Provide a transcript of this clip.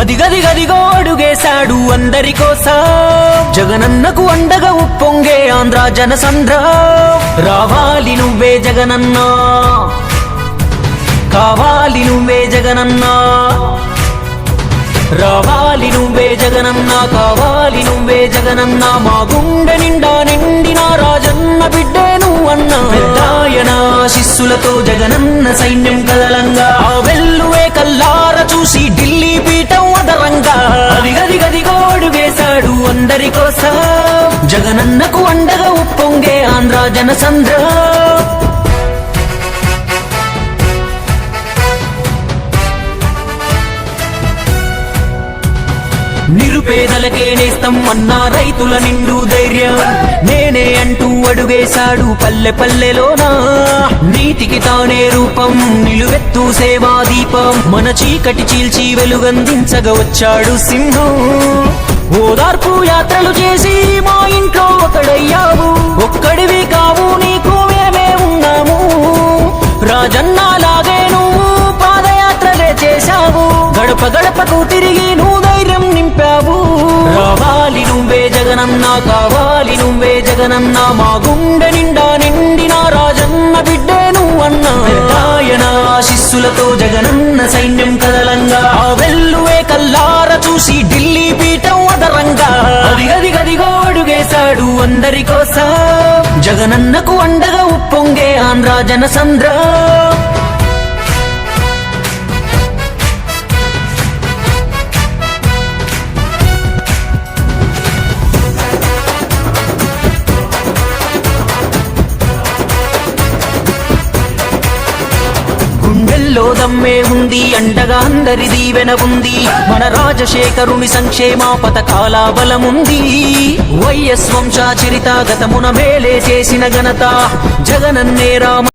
అదిగదిగదిగో అడుగేశాడు అందరి కోసం జగనన్నకు అండగా ఉప్పొంగే ఆంధ్ర జనసంద్ర. రావాలి నువ్వే జగనన్నా. కావాలి నువ్వే జగనన్నా. రావాలి నువ్వే జగనన్నా కావాలి నువ్వే జగనన్నా. మా గుండె నిండా నిండిన రాజన్న బిడ్డే నువ్వన్నా. పెద్దాయన శిష్యులతో జగనన్న సైన్యం కదలంగా. ఆ వెల్లువే కల్ల అందరి కోసం జగనన్నకు అండగా ఉప్పొంగే ఆంధ్ర జనసంద్ర. నిరుపేదలకే నేస్తం అన్నా రైతుల నిండు ధైర్యం. నేనే అంటూ అడుగేశాడు పల్లె పల్లెలోనా? నీతికి తానే రూపం నిలువెత్తు సేవా దీపం మన చీకటి చీల్చి వెలుగందించగా వచ్చాడు సింహం. ఓదార్పు యాత్రలు చేసి మా ఇంట్లో ఒకడయ్యావు. ఒక్కడివి కావు నీకు మేమే ఉన్నాము. రాజన్నాలాగే నువ్వు పాదయాత్రలే చేశావు. గడప గడపకు తిరిగి నువ్వు ధైర్యం నింపావు. రావాలి నువ్వే జగనన్న కావాలి నువ్వే జగనన్న. మా గుండె నిండా నిండిన రాజన్న బిడ్డే నువ్వన్నా. ఆయన ఆశిస్సులతో జగనన్న సైన్యం అడుగేశాడు అందరి కోసం. జగనన్నకు అండగా ఉప్పొంగే ఆంధ్ర జనసంద్ర. గుండెల్లో దమ్మే ఉంది అండగా అందరి దీవెన ఉంది. మన రాజశేఖరుని సంక్షేమ పథకాల బలముంది. వైఎస్ వంశాచరిత గతమున మేలే చేసిన ఘనత జగనన్నే రామ